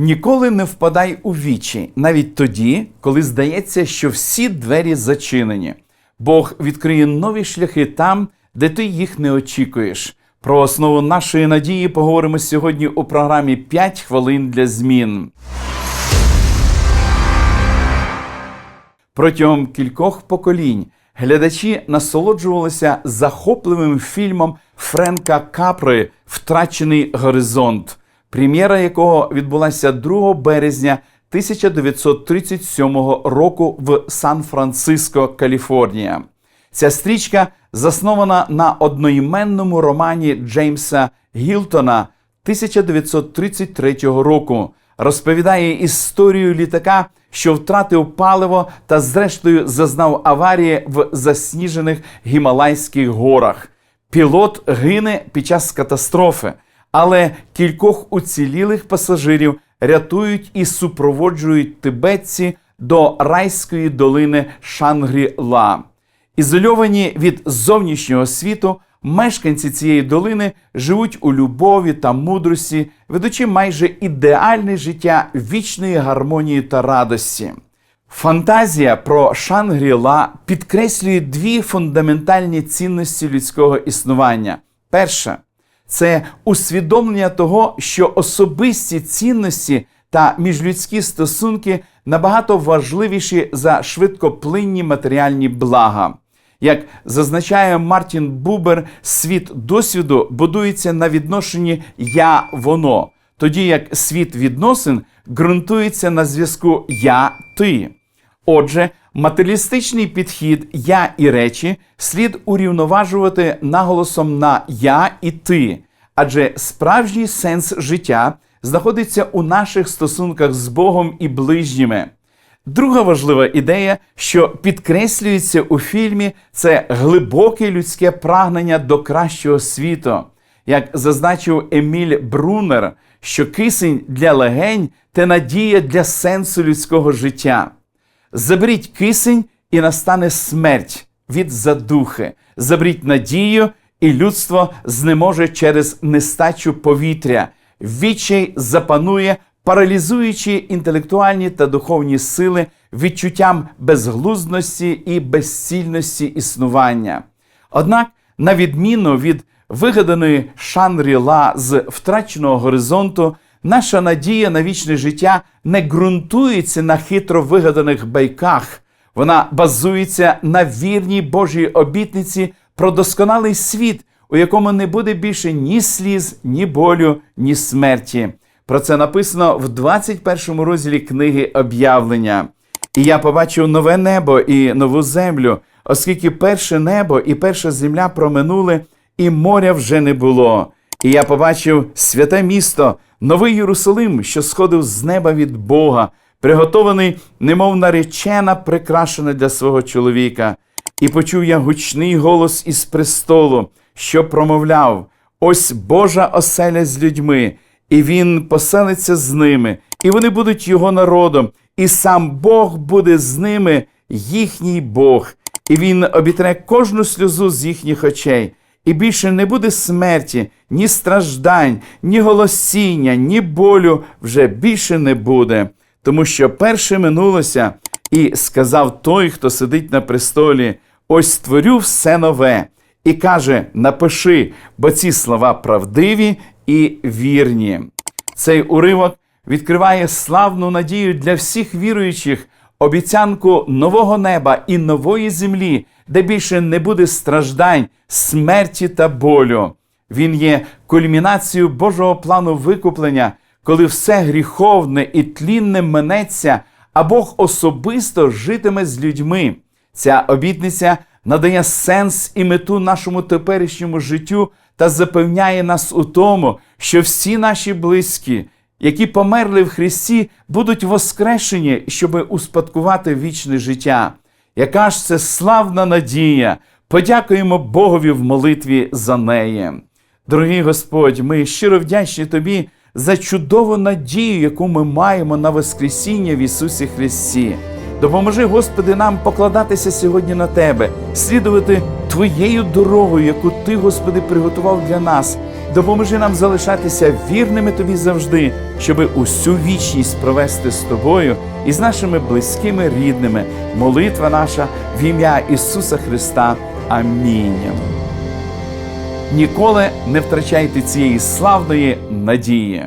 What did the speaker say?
Ніколи не впадай у вічі, навіть тоді, коли здається, що всі двері зачинені. Бог відкриє нові шляхи там, де ти їх не очікуєш. Про основу нашої надії поговоримо сьогодні у програмі «5 хвилин для змін. Протягом кількох поколінь глядачі насолоджувалися захопливим фільмом Френка Капри Втрачений горизонт, прем'єра якого відбулася 2 березня 1937 року в Сан-Франциско, Каліфорнія. Ця стрічка заснована на одноіменному романі Джеймса Гілтона 1933 року. Розповідає історію літака, що втратив паливо та, зрештою, зазнав аварії в засніжених Гімалайських горах. Пілот гине під час катастрофи, але кількох уцілілих пасажирів рятують і супроводжують тибетці до райської долини Шангрі-Ла. Ізольовані від зовнішнього світу, мешканці цієї долини живуть у любові та мудрості, ведучи майже ідеальне життя вічної гармонії та радості. Фантазія про Шангрі-Ла підкреслює дві фундаментальні цінності людського існування. Перша це усвідомлення того, що особисті цінності та міжлюдські стосунки набагато важливіші за швидкоплинні матеріальні блага. Як зазначає Мартін Бубер, світ досвіду будується на відношенні я воно, тоді як світ відносин ґрунтується на зв'язку я ти. Отже, матеріалістичний підхід я і речі слід урівноважувати наголосом на я і ти, адже справжній сенс життя знаходиться у наших стосунках з Богом і ближніми. Друга важлива ідея, що підкреслюється у фільмі, це глибоке людське прагнення до кращого світу. Як зазначив Еміль Брунер, що кисень для легень це надія для сенсу людського життя. Заберіть кисень, і настане смерть від задухи. Заберіть надію, і людство знеможе через нестачу повітря. Відчай запанує, паралізуючи інтелектуальні та духовні сили відчуттям безглуздності і безцільності існування. Однак, на відміну від вигаданої Шанрі-Ла з втраченого горизонту, наша надія на вічне життя не ґрунтується на хитро вигаданих байках. Вона базується на вірній Божій обітниці про досконалий світ, у якому не буде більше ні сліз, ні болю, ні смерті. Про це написано в 21 розділі книги об'явлення. І я побачив нове небо і нову землю, оскільки перше небо і перша земля проминули, і моря вже не було. І я побачив святе місто, новий Єрусалим, що сходив з неба від Бога, приготований, немов наречена, прикрашена для свого чоловіка. І почув я гучний голос із престолу, що промовляв: Ось Божа оселя з людьми, і він поселиться з ними, і вони будуть його народом, і сам Бог буде з ними, їхній Бог, і він обітре кожну сльозу з їхніх очей. І більше не буде смерті, ні страждань, ні голосіння, ні болю вже більше не буде. Тому що перше минулося, і сказав той, хто сидить на престолі: ось створю все нове. І каже: напиши, бо ці слова правдиві і вірні. Цей уривок відкриває славну надію для всіх віруючих, обіцянку нового неба і нової землі, де більше не буде страждань, смерті та болю. Він є кульмінацією Божого плану викуплення, коли все гріховне і тлінне минеться, а Бог особисто житиме з людьми. Ця обітниця надає сенс і мету нашому теперішньому життю та запевняє нас у тому, що всі наші близькі, які померли в Христі, будуть воскрешені, щоб успадкувати вічне життя. Яка ж це славна надія! Подякуємо Богові в молитві за неї. Дорогий Господь, ми щиро вдячні Тобі за чудову надію, яку ми маємо на Воскресіння в Ісусі Христі. Допоможи, Господи, нам покладатися сьогодні на Тебе, слідувати Твоєю дорогою, яку Ти, Господи, приготував для нас, допоможи нам залишатися вірними тобі завжди, щоби усю вічність провести з тобою і з нашими близькими рідними. Молитва наша в ім'я Ісуса Христа. Амінь. Ніколи не втрачайте цієї славної надії.